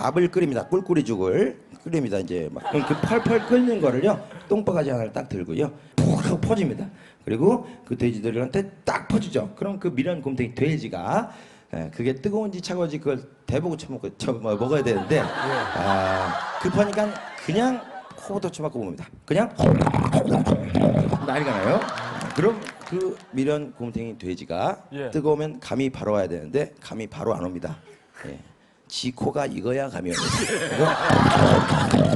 밥을 끓입니다. 꿀꿀이 죽을 끓입니다. 이제 막 그 펄펄 끓는 거를요 똥바가지 하나를 딱 들고요 푹 하고 퍼집니다. 그리고 그 돼지들한테 딱 퍼주죠. 그럼 그 미련 곰탱이 돼지가 예, 그게 뜨거운지 차가운지 그걸 대보고 쳐 뭐, 먹어야 되는데 아, 급하니까 그냥 코부터 쳐맞고 봅니다. 그냥 난리가 나요. 그럼 그 미련 곰탱이 돼지가 예. 뜨거우면 감이 바로 와야 되는데 감이 바로 안 옵니다. 예. 지 코가 익어야 감이 옵니다. 그리고